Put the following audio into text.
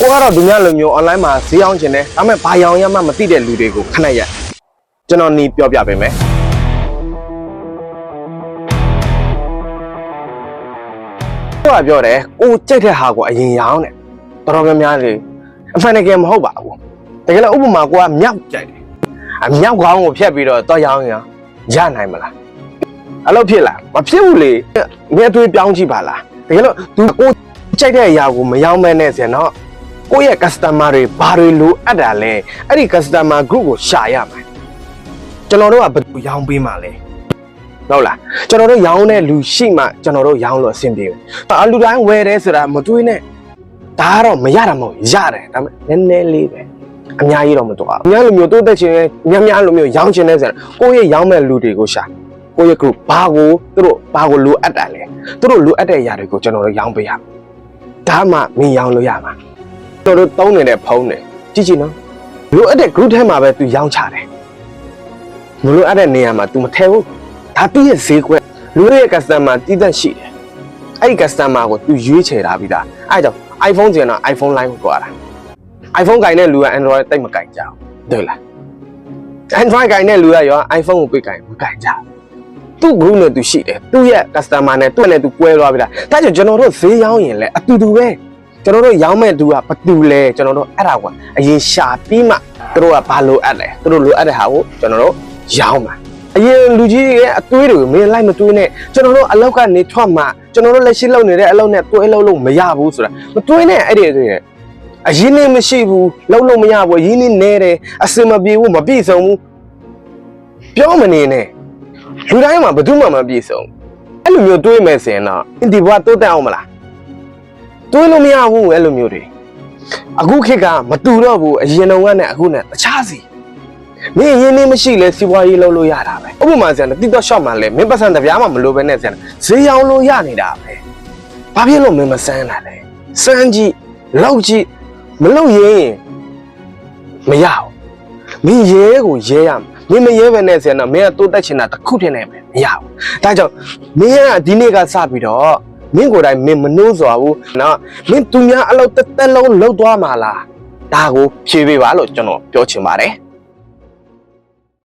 ကိုကတော့သူများလိုမျိုး online မှာဈေးအောင်ကျင်တယ်ဒါပေမဲ့ဘာရောင်ရမှမသိတဲ့လူတွေကိုခဏရက်ကျွန်တော်နီးပြောပြပေးမယ်ကိုကပြောတယ်ကိုကြိုက်တဲ့ဟာကိုအရင်ရောင်းတယ်တော်တော်များများလေအမှန်တကယ်မဟုတ်ပါဘူးတကယ်လို့ဥပမာကိုကမြောက်ကြိုက်တယ်အမြောက်ကောင်းကိုဖြတ်ပြီးတော့တော့ရောင်းရင်ရနိုင်မလားအဲ့လိုဖြစ်လားမဖြစ်ဘူးလေမြတ်သွေးပြောင်းကြည့်ပါလားတကယ်လို့ तू ကိုကြိုက်တဲ့အရာကိုမရောင်းမဲနဲ့ဆင်တော့ ကိုယ့်ရဲ့ customer တွေဘာတွေလိုအပ်တာလဲအဲ့ဒီ customer group ကိုရှာရမှာကျွန်တော်တို့ကဘယ်လိုရောင်းပေးမှာလဲဟုတ်လားကျွန်တော်တို့ရောင်းတဲ့လူရှိမှကျွန်တော်တို့ရောင်းလို့အဆင်ပြေတယ်အလူတိုင်းဝယ်တယ်ဆိုတာမတွေးနဲ့ဒါကတော့မရတာမဟုတ်ရတယ်ဒါပေမဲ့နည်းနည်းလေးပဲအများကြီးတော့မတော်ဘူးအများလိုမျိုးတိုးတက်ခြင်းများများလိုမျိုးရောင်းခြင်းနဲ့ဆိုတာကိုယ့်ရဲ့ရောင်းမဲ့လူတွေကိုရှာကိုယ့်ရဲ့ group ဘာကိုသူတို့ဘာကိုလိုအပ်တာလဲသူတို့လိုအပ်တဲ့အရာတွေကိုကျွန်တော်တို့ရောင်းပေးရမယ်ဒါမှမင်းရောင်းလို့ရမှာကျွန် တော်တို့တုံးနေတဲ့ဖုန်းတွေကြည့်ကြည့်နော်လိုအပ်တဲ့ group ထဲမှာပဲသူရောင်းချတယ်မလိုအပ်တဲ့နေရာမှာ तू မထည့်ဘူးဒါသူ့ရဲ့ဈေးကွက်လူတွေရဲ့ customer တည်တတ်ရှိတယ်အဲ့ဒီ customer ကို तू ရွေးချယ်ထားပြီးသားအဲ့ဒါကြောင့် iPhone ကျင်တော့ iPhone line ကိုကြွားတာ iPhone ကင်တဲ့လူက Android တိတ်မကင်ကြဘူး对လား Android ကင်တဲ့လူကရော iPhone ကိုပြကင်မကင်ကြဘူးသူ့ group နဲ့သူရှိတယ်သူ့ရဲ့ customer နဲ့သူ့နဲ့သူကွဲသွားပြီလားဒါကြောင့်ကျွန်တော်တို့ဈေးရောင်းရင်လည်းအတူတူပဲ ကျွန်တော်တို့ရောင်းမဲ့သူကဘာတူလဲကျွန်တော်တို့အဲ့ဒါကအရင်ရှာပြီးမှသူတို့ကဘာလိုအပ်လဲသူတို့လိုအပ်တဲ့ဟာကိုကျွန်တော်တို့ရောင်းမှာအရင်လူကြီးတွေရဲ့အသွေးတွေကိုမင်းလိုက်မသွေးနဲ့ကျွန်တော်တို့အလောက်ကနေထွက်မှကျွန်တော်တို့လက်ရှိလုပ်နေတဲ့အလုပ်နဲ့သွေးအလုပ်လို့မရဘူးဆိုတာမသွေးနဲ့အဲ့ဒီတွေနဲ့အရင်နေမရှိဘူးလုံးလုံးမရဘူးအရင်နေနေတယ်အစင်မပြေဘူးမပြည့်စုံဘူးပြောမနေနဲ့လူတိုင်းမှာဘယ်သူမှမပြည့်စုံအဲ့လိုမျိုးတွေးမယ်ဆိုရင်တော့ဒီဘဝတိုးတက်အောင်မလား တွေးလို့မရဘူးအဲ့လိုမျိုးတွေအခုခေတ်ကမတူတော့ဘူးအရင်တုန်းကနဲ့အခုနဲ့တခြားစီမင်းရင်းနေမရှိလဲစီးပွားရေးလုပ်လို့ရတာပဲဥပမာဆန်တိတော့ shop မှာလဲမင်းပတ်စံတပြားမှမလိုပဲနဲ့ဆန်ဈေးရောင်းလို့ရနေတာပဲဘာဖြစ်လို့မင်းမစမ်းတာလဲစမ်းကြည့်လောက်ကြည့်မလောက်ရင်မရဘူးမင်းရဲကိုရဲရမှာမင်းမရဲပဲနဲ့ဆန်တော့မင်းကတိုးတက်ချင်တာတစ်ခုတည်းနဲ့ပဲမရဘူးဒါကြောင့်မင်းကဒီနေ့ကစပြီးတော့ မင်းကိုယ်တိုင်မင်းမနှိုးစွာဘူးနော်မင်းသူများအလုပ်တစ်သက်လုံးလုပ်သွားမှာလားဒါကိုဖြေပေးပါလို့ကျွန်တော်ပြောချင်ပါတယ်